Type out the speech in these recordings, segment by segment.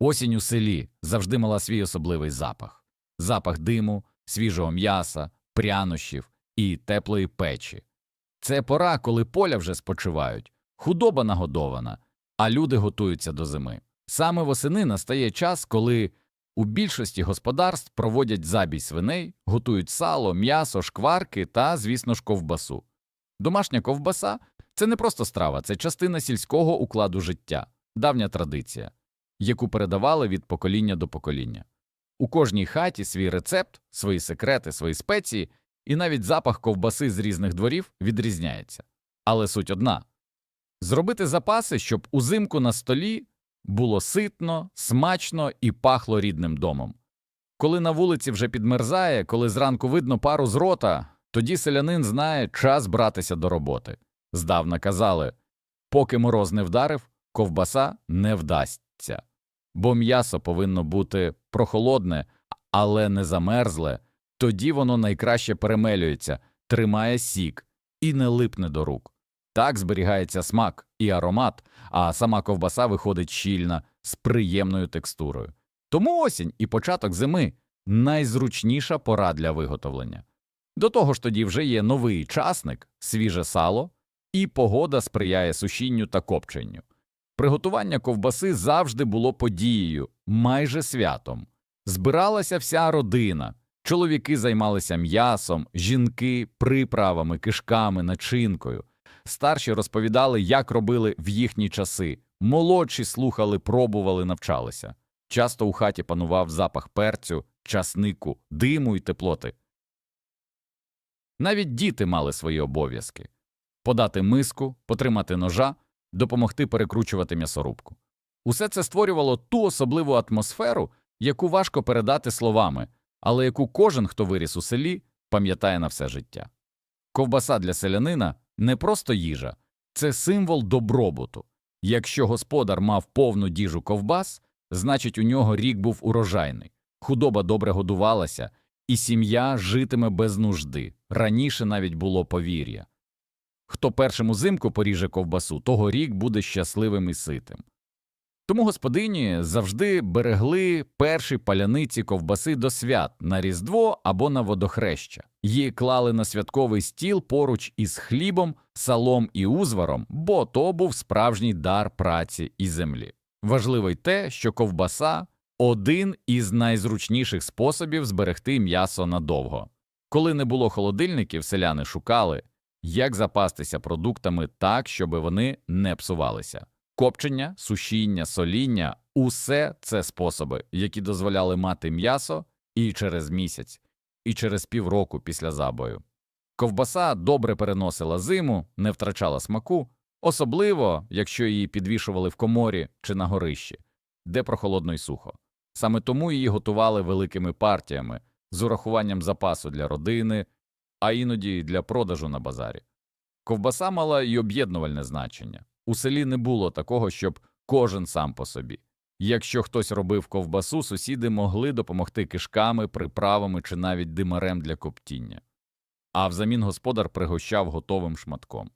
Осінь у селі завжди мала свій особливий запах запах диму, свіжого м'яса, прянощів і теплої печі. Це пора, коли поля вже спочивають, худоба нагодована, а люди готуються до зими. Саме восени настає час, коли у більшості господарств проводять забій свиней, готують сало, м'ясо, шкварки та, звісно ж, ковбасу. Домашня ковбаса це не просто страва, це частина сільського укладу життя, давня традиція, яку передавали від покоління до покоління. У кожній хаті свій рецепт, свої секрети, свої спеції, і навіть запах ковбаси з різних дворів відрізняється. Але суть одна зробити запаси, щоб узимку на столі було ситно, смачно і пахло рідним домом. Коли на вулиці вже підмерзає, коли зранку видно пару з рота, тоді селянин знає час братися до роботи. Здавна казали поки мороз не вдарив, ковбаса не вдасться, бо м'ясо повинно бути прохолодне, але не замерзле, тоді воно найкраще перемелюється, тримає сік і не липне до рук. Так зберігається смак і аромат, а сама ковбаса виходить щільна, з приємною текстурою. Тому осінь і початок зими найзручніша пора для виготовлення. До того ж тоді вже є новий часник, свіже сало, і погода сприяє сушінню та копченню. Приготування ковбаси завжди було подією, майже святом. Збиралася вся родина, чоловіки займалися м'ясом, жінки приправами, кишками, начинкою. Старші розповідали, як робили в їхні часи, молодші слухали, пробували, навчалися. Часто у хаті панував запах перцю, часнику, диму і теплоти. Навіть діти мали свої обов'язки подати миску, потримати ножа, допомогти перекручувати м'ясорубку. Усе це створювало ту особливу атмосферу, яку важко передати словами, але яку кожен, хто виріс у селі, пам'ятає на все життя. Ковбаса для селянина не просто їжа, це символ добробуту. Якщо господар мав повну діжу ковбас, значить у нього рік був урожайний, худоба добре годувалася, і сім'я житиме без нужди. Раніше навіть було повір'я. Хто першим узимку поріже ковбасу, того рік буде щасливим і ситим. Тому господині завжди берегли перші паляниці ковбаси до свят на Різдво або на водохреща. Її клали на святковий стіл поруч із хлібом, салом і узваром, бо то був справжній дар праці і землі. Важливо й те, що ковбаса один із найзручніших способів зберегти м'ясо надовго. Коли не було холодильників, селяни шукали, як запастися продуктами так, щоб вони не псувалися. Копчення, сушіння, соління усе це способи, які дозволяли мати м'ясо і через місяць, і через півроку після забою. Ковбаса добре переносила зиму, не втрачала смаку, особливо якщо її підвішували в коморі чи на горищі, де прохолодно й сухо. Саме тому її готували великими партіями з урахуванням запасу для родини, а іноді для продажу на базарі. Ковбаса мала й об'єднувальне значення. У селі не було такого, щоб кожен сам по собі. Якщо хтось робив ковбасу, сусіди могли допомогти кишками, приправами чи навіть димарем для коптіння, а взамін господар пригощав готовим шматком.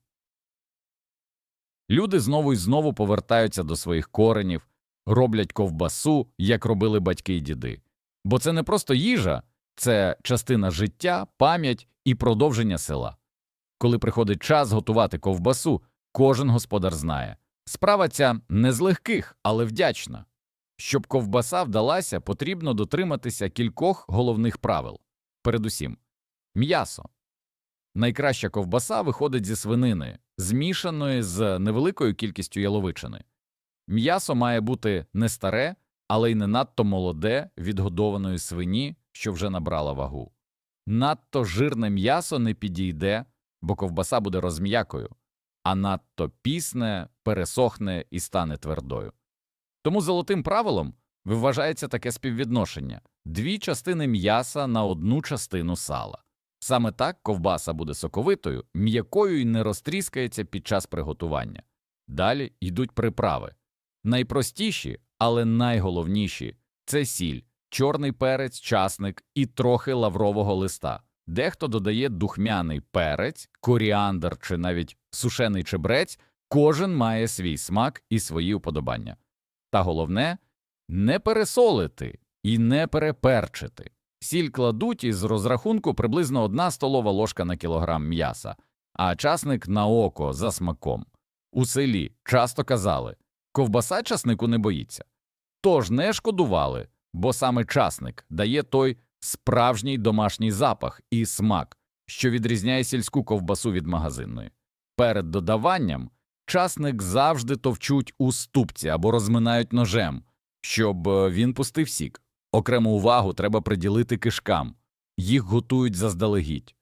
Люди знову і знову повертаються до своїх коренів, роблять ковбасу, як робили батьки й діди. Бо це не просто їжа, це частина життя, пам'ять і продовження села. Коли приходить час готувати ковбасу, кожен господар знає. Справа ця не з легких, але вдячна. Щоб ковбаса вдалася, потрібно дотриматися кількох головних правил. Передусім, м'ясо. Найкраща ковбаса виходить зі свинини, змішаної з невеликою кількістю яловичини. М'ясо має бути не старе, але й не надто молоде від годованої свині, що вже набрала вагу. Надто жирне м'ясо не підійде, бо ковбаса буде розм'якою, а надто пісне пересохне і стане твердою. Тому золотим правилом вважається таке співвідношення дві частини м'яса на одну частину сала. Саме так ковбаса буде соковитою, м'якою і не розтріскається під час приготування. Далі йдуть приправи. Найпростіші, але найголовніші це сіль, чорний перець, часник і трохи лаврового листа. Дехто додає духмяний перець, коріандр чи навіть сушений чебрець, кожен має свій смак і свої уподобання. Та головне не пересолити і не переперчити. Сіль кладуть із розрахунку приблизно одна столова ложка на кілограм м'яса, а часник на око за смаком. У селі часто казали ковбаса часнику не боїться. Тож не шкодували, бо саме часник дає той справжній домашній запах і смак, що відрізняє сільську ковбасу від магазинної. Перед додаванням часник завжди товчуть у ступці або розминають ножем, щоб е, він пустив сік. Окрему увагу треба приділити кишкам, їх готують заздалегідь.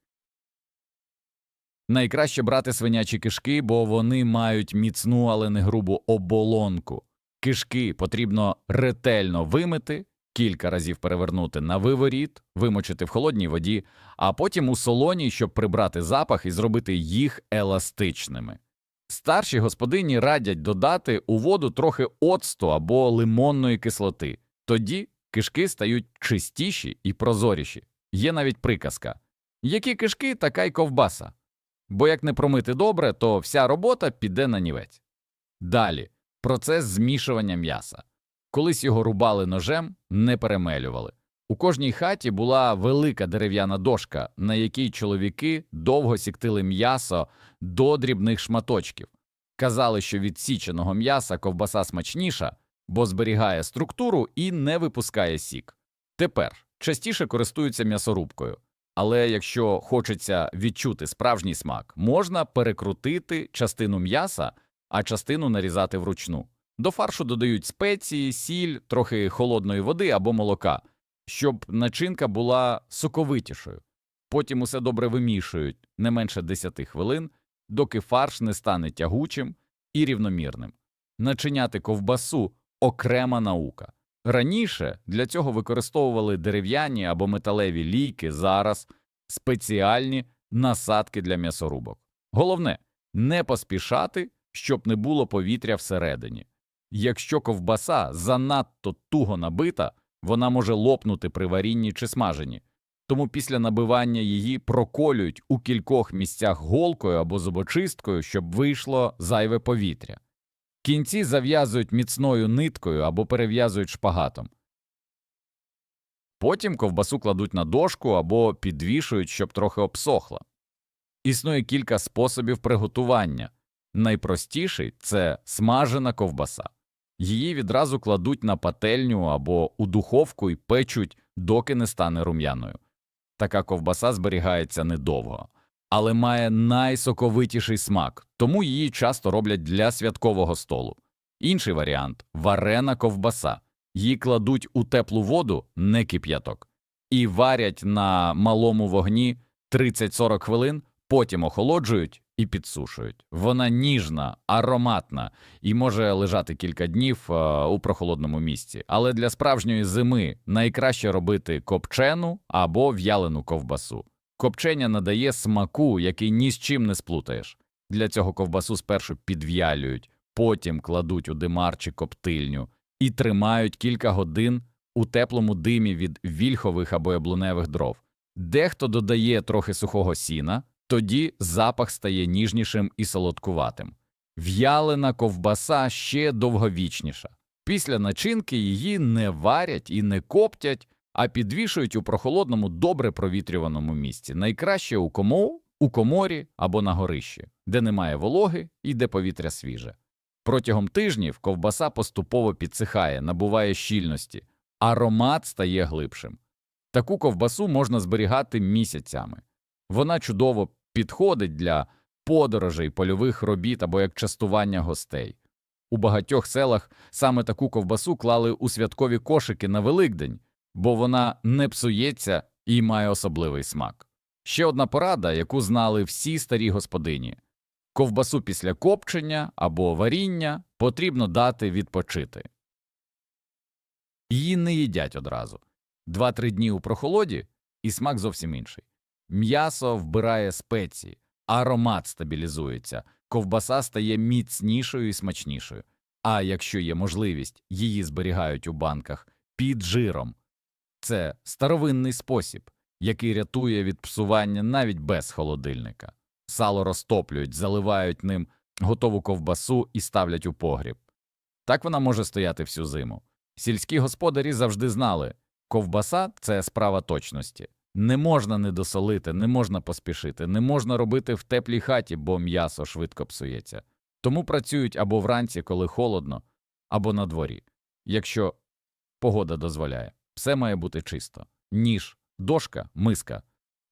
Найкраще брати свинячі кишки, бо вони мають міцну, але не грубу оболонку. Кишки потрібно ретельно вимити, кілька разів перевернути на виворіт, вимочити в холодній воді, а потім у солоні, щоб прибрати запах і зробити їх еластичними. Старші господині радять додати у воду трохи оцту або лимонної кислоти. Тоді кишки стають чистіші і прозоріші. Є навіть приказка які кишки, така й ковбаса. Бо як не промити добре, то вся робота піде на нівець. Далі процес змішування м'яса. Колись його рубали ножем, не перемелювали. У кожній хаті була велика дерев'яна дошка, на якій чоловіки довго сіктили м'ясо до дрібних шматочків. Казали, що від січеного м'яса ковбаса смачніша, бо зберігає структуру і не випускає сік. Тепер частіше користуються м'ясорубкою, але якщо хочеться відчути справжній смак, можна перекрутити частину м'яса, а частину нарізати вручну. До фаршу додають спеції, сіль, трохи холодної води або молока, щоб начинка була соковитішою. Потім усе добре вимішують не менше 10 хвилин, доки фарш не стане тягучим і рівномірним. Начиняти ковбасу окрема наука. Раніше для цього використовували дерев'яні або металеві лійки, зараз спеціальні насадки для м'ясорубок. Головне не поспішати, щоб не було повітря всередині. Якщо ковбаса занадто туго набита, вона може лопнути при варінні чи смаженні, тому після набивання її проколюють у кількох місцях голкою або зубочисткою, щоб вийшло зайве повітря. Кінці зав'язують міцною ниткою або перев'язують шпагатом. Потім ковбасу кладуть на дошку або підвішують, щоб трохи обсохла. Існує кілька способів приготування. Найпростіший це смажена ковбаса. Її відразу кладуть на пательню або у духовку і печуть, доки не стане рум'яною. Така ковбаса зберігається недовго, але має найсоковитіший смак, тому її часто роблять для святкового столу. Інший варіант варена ковбаса. Її кладуть у теплу воду, не кип'яток, і варять на малому вогні 30-40 хвилин, потім охолоджують і підсушують. Вона ніжна, ароматна і може лежати кілька днів е, у прохолодному місці. Але для справжньої зими найкраще робити копчену або в'ялену ковбасу. Копчення надає смаку, який ні з чим не сплутаєш. Для цього ковбасу спершу підв'ялюють, потім кладуть у димар чи коптильню і тримають кілька годин у теплому димі від вільхових або яблуневих дров. Дехто додає трохи сухого сіна, тоді запах стає ніжнішим і солодкуватим. В'ялена ковбаса ще довговічніша. Після начинки її не варять і не коптять, а підвішують у прохолодному, добре провітрюваному місці. Найкраще у кому, у коморі або на горищі, де немає вологи і де повітря свіже. Протягом тижнів ковбаса поступово підсихає, набуває щільності, аромат стає глибшим. Таку ковбасу можна зберігати місяцями. Вона чудово підходить для подорожей, польових робіт або як частування гостей. У багатьох селах саме таку ковбасу клали у святкові кошики на Великдень, бо вона не псується і має особливий смак. Ще одна порада, яку знали всі старі господині ковбасу після копчення або варіння потрібно дати відпочити. Її не їдять одразу. Два-три дні у прохолоді і смак зовсім інший. М'ясо вбирає спеції, аромат стабілізується, ковбаса стає міцнішою і смачнішою. А якщо є можливість, її зберігають у банках під жиром. Це старовинний спосіб, який рятує від псування навіть без холодильника. Сало розтоплюють, заливають ним готову ковбасу і ставлять у погріб. Так вона може стояти всю зиму. Сільські господарі завжди знали, ковбаса це справа точності. Не можна недосолити, не можна поспішити, не можна робити в теплій хаті, бо м'ясо швидко псується. Тому працюють або вранці, коли холодно, або на дворі. Якщо погода дозволяє, все має бути чисто. Ніж, дошка, миска.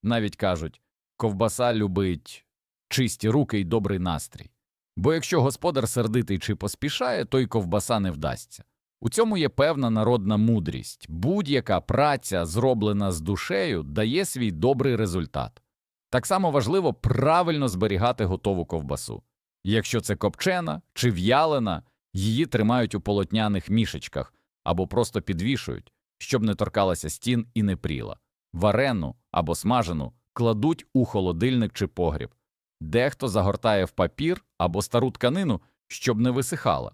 Навіть кажуть, ковбаса любить чисті руки й добрий настрій. Бо якщо господар сердитий чи поспішає, то й ковбаса не вдасться. У цьому є певна народна мудрість. Будь-яка праця, зроблена з душею, дає свій добрий результат. Так само важливо правильно зберігати готову ковбасу. Якщо це копчена чи в'ялена, її тримають у полотняних мішечках або просто підвішують, щоб не торкалася стін і не пріла. Варену або смажену кладуть у холодильник чи погріб. Дехто загортає в папір або стару тканину, щоб не висихала.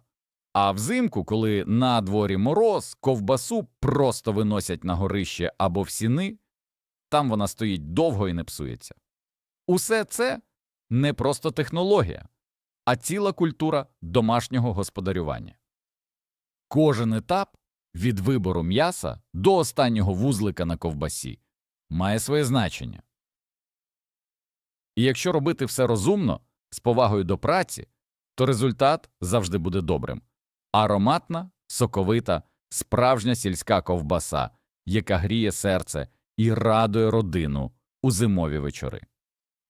А взимку, коли на дворі мороз, ковбасу просто виносять на горище або в сіни, там вона стоїть довго і не псується. Усе це не просто технологія, а ціла культура домашнього господарювання. Кожен етап від вибору м'яса до останнього вузлика на ковбасі має своє значення. І якщо робити все розумно, з повагою до праці, то результат завжди буде добрим. Ароматна, соковита, справжня сільська ковбаса, яка гріє серце і радує родину у зимові вечори.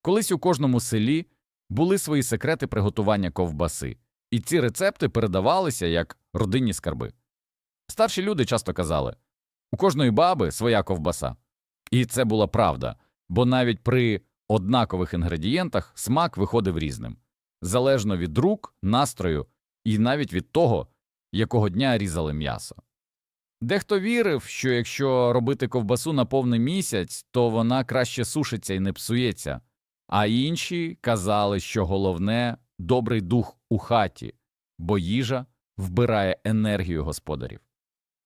Колись у кожному селі були свої секрети приготування ковбаси, і ці рецепти передавалися як родинні скарби. Старші люди часто казали у кожної баби своя ковбаса. І це була правда, бо навіть при однакових інгредієнтах смак виходив різним, залежно від рук, настрою і навіть від того, якого дня різали м'ясо. Дехто вірив, що якщо робити ковбасу на повний місяць, то вона краще сушиться і не псується, а інші казали, що головне добрий дух у хаті, бо їжа вбирає енергію господарів.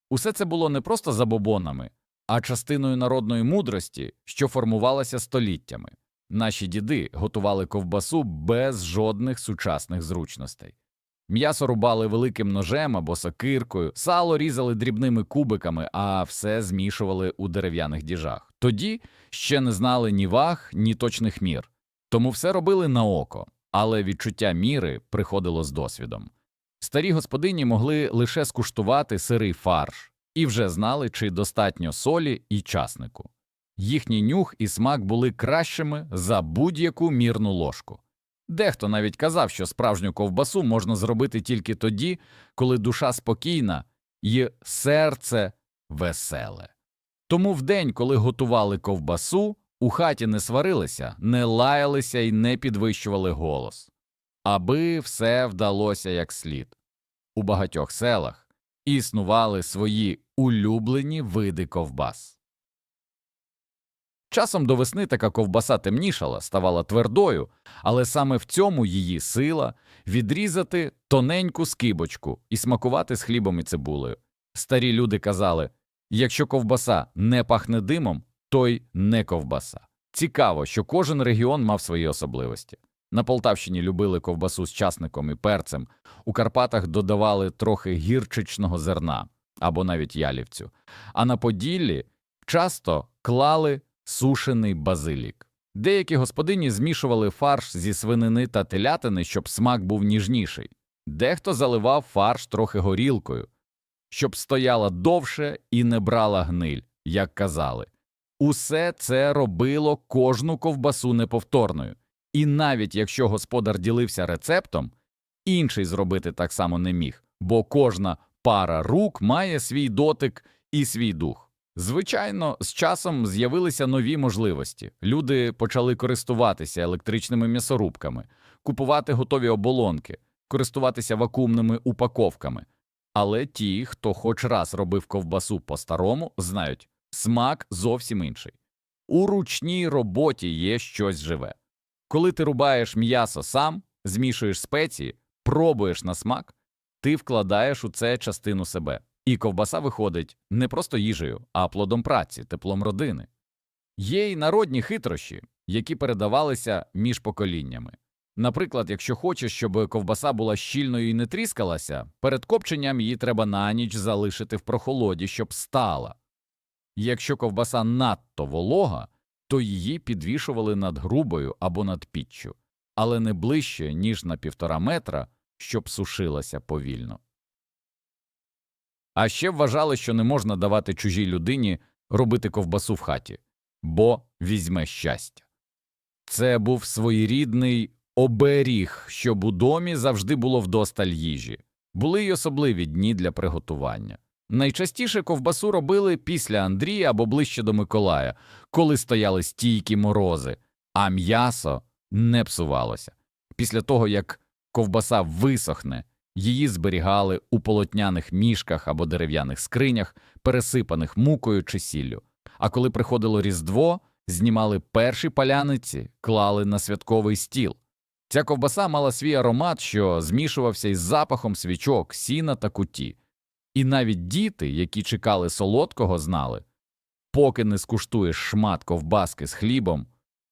Усе це було не просто забобонами, а частиною народної мудрості, що формувалася століттями. Наші діди готували ковбасу без жодних сучасних зручностей. М'ясо рубали великим ножем або сокиркою, сало різали дрібними кубиками, а все змішували у дерев'яних діжах. Тоді ще не знали ні ваг, ні точних мір, тому все робили на око, але відчуття міри приходило з досвідом. Старі господині могли лише скуштувати сирий фарш і вже знали, чи достатньо солі і часнику. Їхній нюх і смак були кращими за будь-яку мірну ложку. Дехто навіть казав, що справжню ковбасу можна зробити тільки тоді, коли душа спокійна і серце веселе. Тому в день, коли готували ковбасу, у хаті не сварилися, не лаялися і не підвищували голос, аби все вдалося як слід. У багатьох селах існували свої улюблені види ковбас. Часом до весни така ковбаса темнішала, ставала твердою, але саме в цьому її сила відрізати тоненьку скибочку і смакувати з хлібом і цибулею. Старі люди казали якщо ковбаса не пахне димом, то й не ковбаса. Цікаво, що кожен регіон мав свої особливості. На Полтавщині любили ковбасу з часником і перцем, у Карпатах додавали трохи гірчичного зерна або навіть ялівцю, а на Поділлі часто клали сушений базилік. Деякі господині змішували фарш зі свинини та телятини, щоб смак був ніжніший. Дехто заливав фарш трохи горілкою, щоб стояла довше і не брала гниль, як казали. Усе це робило кожну ковбасу неповторною, і навіть якщо господар ділився рецептом, інший зробити так само не міг, бо кожна пара рук має свій дотик і свій дух. Звичайно, з часом з'явилися нові можливості. Люди почали користуватися електричними м'ясорубками, купувати готові оболонки, користуватися вакуумними упаковками. Але ті, хто хоч раз робив ковбасу по-старому, знають, смак зовсім інший. У ручній роботі є щось живе. Коли ти рубаєш м'ясо сам, змішуєш спеції, пробуєш на смак, ти вкладаєш у це частину себе. І ковбаса виходить не просто їжею, а плодом праці, теплом родини. Є й народні хитрощі, які передавалися між поколіннями. Наприклад, якщо хочеш, щоб ковбаса була щільною і не тріскалася, перед копченням її треба на ніч залишити в прохолоді, щоб стала. Якщо ковбаса надто волога, то її підвішували над грубою або над піччю, але не ближче, ніж на півтора метра, щоб сушилася повільно. А ще вважали, що не можна давати чужій людині робити ковбасу в хаті, бо візьме щастя. Це був своєрідний оберіг, щоб у домі завжди було вдосталь їжі. Були й особливі дні для приготування. Найчастіше ковбасу робили після Андрія або ближче до Миколая, коли стояли стійкі морози, а м'ясо не псувалося. Після того, як ковбаса висохне, її зберігали у полотняних мішках або дерев'яних скринях, пересипаних мукою чи сіллю. А коли приходило Різдво, знімали перші паляниці, клали на святковий стіл. Ця ковбаса мала свій аромат, що змішувався із запахом свічок, сіна та куті. І навіть діти, які чекали солодкого, знали поки не скуштуєш шмат ковбаски з хлібом,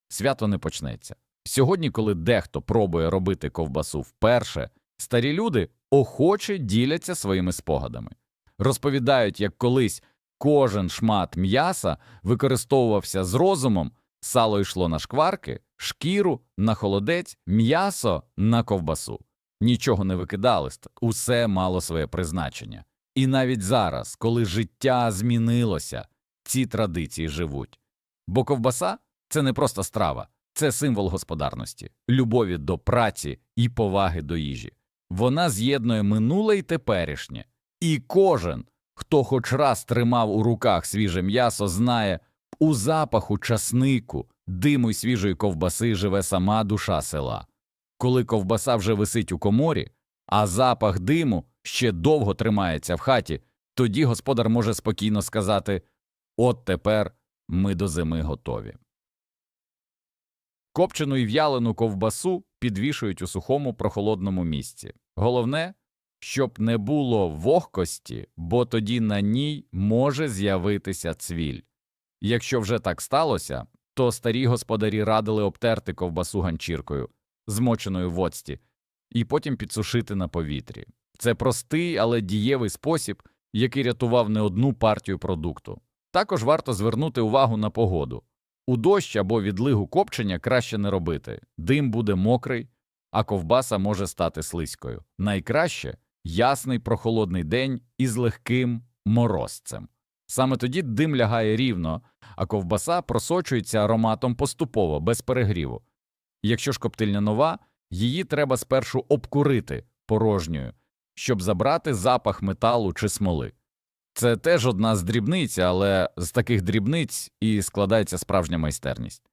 свято не почнеться. Сьогодні, коли дехто пробує робити ковбасу вперше, старі люди охоче діляться своїми спогадами, розповідають, як колись кожен шмат м'яса використовувався з розумом, сало йшло на шкварки, шкіру на холодець, м'ясо на ковбасу. Нічого не викидали, усе мало своє призначення. І навіть зараз, коли життя змінилося, ці традиції живуть. Бо ковбаса це не просто страва, це символ господарності, любові до праці і поваги до їжі. Вона з'єднує минуле і теперішнє. І кожен, хто хоч раз тримав у руках свіже м'ясо, знає, у запаху часнику, диму й свіжої ковбаси живе сама душа села. Коли ковбаса вже висить у коморі, а запах диму ще довго тримається в хаті, тоді господар може спокійно сказати От тепер ми до зими готові. Копчену і в'ялену ковбасу підвішують у сухому прохолодному місці. Головне, щоб не було вогкості, бо тоді на ній може з'явитися цвіль. Якщо вже так сталося, то старі господарі радили обтерти ковбасу ганчіркою, змоченою в оцті, і потім підсушити на повітрі. Це простий, але дієвий спосіб, який рятував не одну партію продукту. Також варто звернути увагу на погоду. У дощ або відлигу копчення краще не робити, дим буде мокрий, а ковбаса може стати слизькою. Найкраще ясний прохолодний день із легким морозцем. Саме тоді дим лягає рівно, а ковбаса просочується ароматом поступово, без перегріву. Якщо ж коптильня нова, її треба спершу обкурити порожньою, щоб забрати запах металу чи смоли. Це теж одна з дрібниць, але з таких дрібниць і складається справжня майстерність.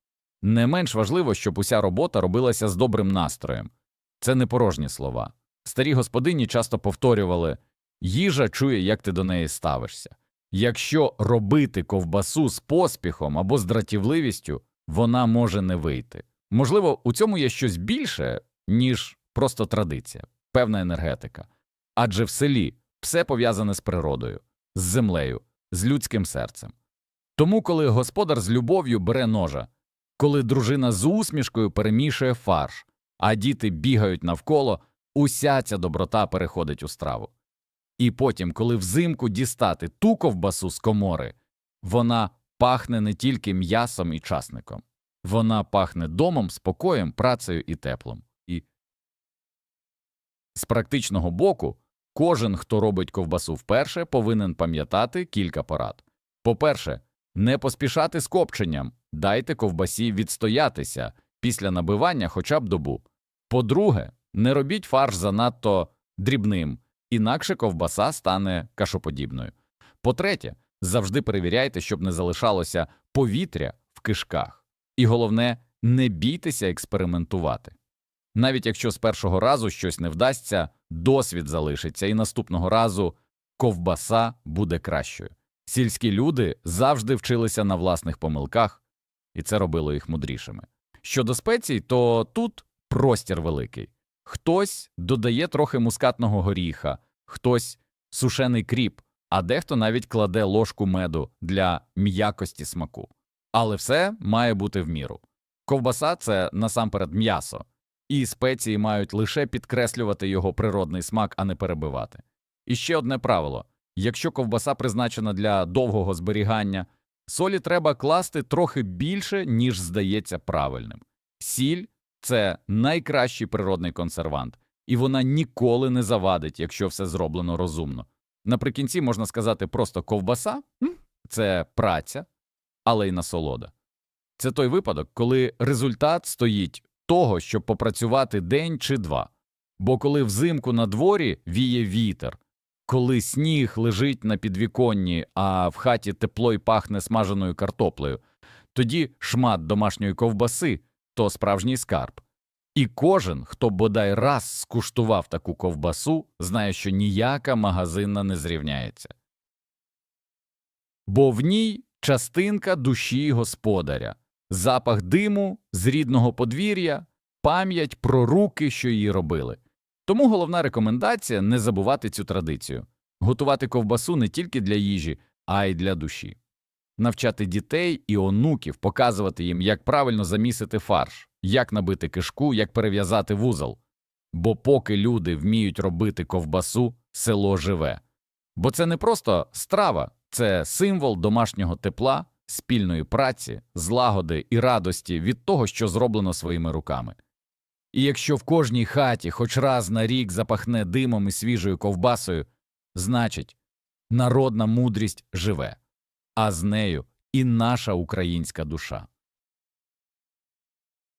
Не менш важливо, щоб уся робота робилася з добрим настроєм. Це не порожні слова. Старі господині часто повторювали їжа чує, як ти до неї ставишся. Якщо робити ковбасу з поспіхом або з дратівливістю, вона може не вийти. Можливо, у цьому є щось більше, ніж просто традиція, певна енергетика. Адже в селі все пов'язане з природою, з землею, з людським серцем. Тому, коли господар з любов'ю бере ножа, коли дружина з усмішкою перемішує фарш, а діти бігають навколо, уся ця доброта переходить у страву. І потім, коли взимку дістати ту ковбасу з комори, вона пахне не тільки м'ясом і часником, вона пахне домом, спокоєм, працею і теплом. І з практичного боку, кожен, хто робить ковбасу вперше, повинен пам'ятати кілька порад. По-перше, не поспішати з копченням, дайте ковбасі відстоятися після набивання хоча б добу. По-друге, не робіть фарш занадто дрібним, інакше ковбаса стане кашоподібною. По-третє, завжди перевіряйте, щоб не залишалося повітря в кишках. І головне, не бійтеся експериментувати. Навіть якщо з першого разу щось не вдасться, досвід залишиться, і наступного разу ковбаса буде кращою. Сільські люди завжди вчилися на власних помилках, і це робило їх мудрішими. Щодо спецій, то тут простір великий. Хтось додає трохи мускатного горіха, хтось сушений кріп, а дехто навіть кладе ложку меду для м'якості смаку. Але все має бути в міру. Ковбаса це насамперед м'ясо, і спеції мають лише підкреслювати його природний смак, а не перебивати. І ще одне правило якщо ковбаса призначена для довгого зберігання, солі треба класти трохи більше, ніж здається правильним. Сіль це найкращий природний консервант, і вона ніколи не завадить, якщо все зроблено розумно. Наприкінці можна сказати просто ковбаса це праця, але й насолода. Це той випадок, коли результат стоїть того, щоб попрацювати день чи два. Бо коли взимку на дворі віє вітер, коли сніг лежить на підвіконні, а в хаті тепло й пахне смаженою картоплею, тоді шмат домашньої ковбаси то справжній скарб. І кожен, хто бодай раз скуштував таку ковбасу, знає, що ніяка магазинна не зрівняється. Бо в ній частинка душі господаря, запах диму з рідного подвір'я, пам'ять про руки, що її робили. Тому головна рекомендація не забувати цю традицію готувати ковбасу не тільки для їжі, а й для душі. Навчати дітей і онуків, показувати їм, як правильно замісити фарш, як набити кишку, як перев'язати вузол. Бо поки люди вміють робити ковбасу, село живе. Бо це не просто страва, це символ домашнього тепла, спільної праці, злагоди і радості від того, що зроблено своїми руками. І якщо в кожній хаті хоч раз на рік запахне димом і свіжою ковбасою, значить, народна мудрість живе, а з нею і наша українська душа.